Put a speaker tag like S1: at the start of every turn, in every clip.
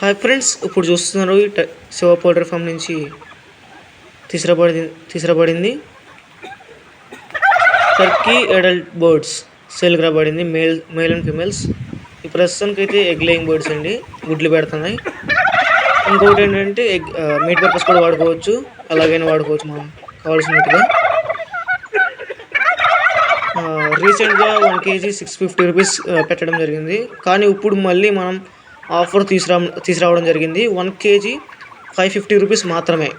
S1: Hi friends ఇప్పుడు చూస్తున్నారు ఈ శివ పౌడర్ ఫామ్ నుంచి తీసుకురబడి తీసుకురబడింది టర్కీ అడల్ట్ బర్డ్స్ సేల్కి రాబడింది మేల్ మేల్ అండ్ ఫిమేల్స్ ఈ ప్రస్తుతానికి అయితే ఎగ్ లేయింగ్ బర్డ్స్ అండి గుడ్లు పెడుతున్నాయి. ఇంకొకటి ఏంటంటే ఎగ్ మీట్ పర్పస్ కూడా వాడుకోవచ్చు అలాగైనా వాడుకోవచ్చు మనం కావాల్సినట్టుగా. రీసెంట్గా one KG six fifty rupees పెట్టడం జరిగింది. కానీ ఇప్పుడు మళ్ళీ మనం ఆఫర్ తీసుకురా తీసుకురావడం జరిగింది. One KG five fifty rupees మాత్రమే.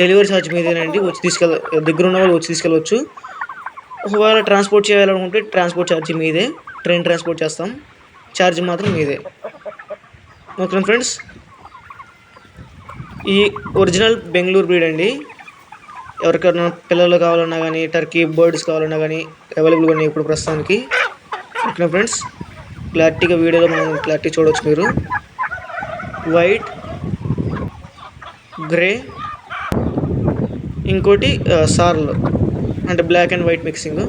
S1: డెలివరీ ఛార్జ్ మీదేనండి. వచ్చి తీసుకెళ్ళ దగ్గర ఉన్న వాళ్ళు వచ్చి తీసుకెళ్ళవచ్చు ఒకవేళ ట్రాన్స్పోర్ట్ చేయాలనుకుంటే ట్రాన్స్పోర్ట్ ఛార్జ్ మీదే. ట్రైన్ ట్రాన్స్పోర్ట్ చేస్తాం. ఛార్జ్ మాత్రం మీదే. Okay friends. ఈ ఒరిజినల్ బెంగళూరు బ్రీడ్ అండి. ఎవరికైనా పిల్లలు కావాలన్నా కానీ టర్కీ బర్డ్స్ కావాలన్నా కానీ అవైలబుల్గా ఉన్నాయి ఇప్పుడు ప్రస్తుతానికి. Okay friends. క్లారిటీగా వీడియోలో మనం క్లారిటీ చూడవచ్చు మీరు. వైట్ గ్రే ఇంకోటి సార్లు. అంటే బ్లాక్ అండ్ వైట్ మిక్సింగ్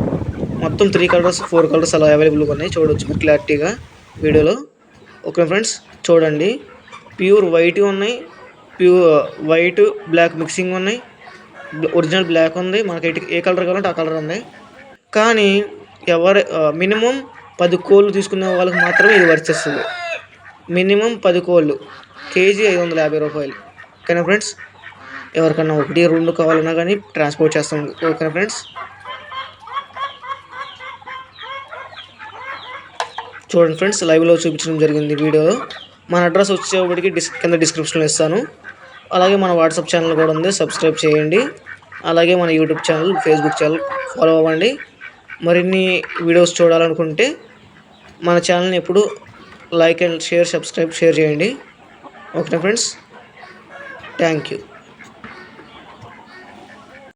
S1: మొత్తం త్రీ కలర్స్ ఫోర్ కలర్స్ అలా అవైలబుల్గా ఉన్నాయి. చూడవచ్చు మీరు క్లారిటీగా వీడియోలో. ఓకే ఫ్రెండ్స్ చూడండి. ప్యూర్ వైట్ ఉన్నాయి. ప్యూర్ వైట్ బ్లాక్ మిక్సింగ్ ఉన్నాయి. ఒరిజినల్ బ్లాక్ ఉంది. మనకి ఏ కలర్ కావాలంటే ఆ కలర్ ఉంది కానీ ఎవరు మినిమం పది కోళ్ళు తీసుకునే వాళ్ళకి మాత్రమే ఇది వర్తిస్తుంది మినిమం పది కోళ్ళు. కేజీ ఐదు వందల యాభై రూపాయలు. ఓకేనా ఫ్రెండ్స్? ఎవరికన్నా ఒకటి రెండు కావాలన్నా కానీ ట్రాన్స్పోర్ట్ చేస్తాం. ఓకేనా ఫ్రెండ్స్? చూడండి ఫ్రెండ్స్ లైవ్లో చూపించడం జరిగింది వీడియోలో మన అడ్రస్ వచ్చేప్పటికి డిస్ కింద డిస్క్రిప్షన్లో ఇస్తాను. అలాగే మన వాట్సాప్ ఛానల్ కూడా ఉంది సబ్స్క్రైబ్ చేయండి. అలాగే మన YouTube channel Facebook channel follow అవ్వండి. మరిన్ని వీడియోస్ చూడాలనుకుంటే మన ఛానల్ని ఎప్పుడు like and share subscribe share చేయండి. Okay friends? Thank you.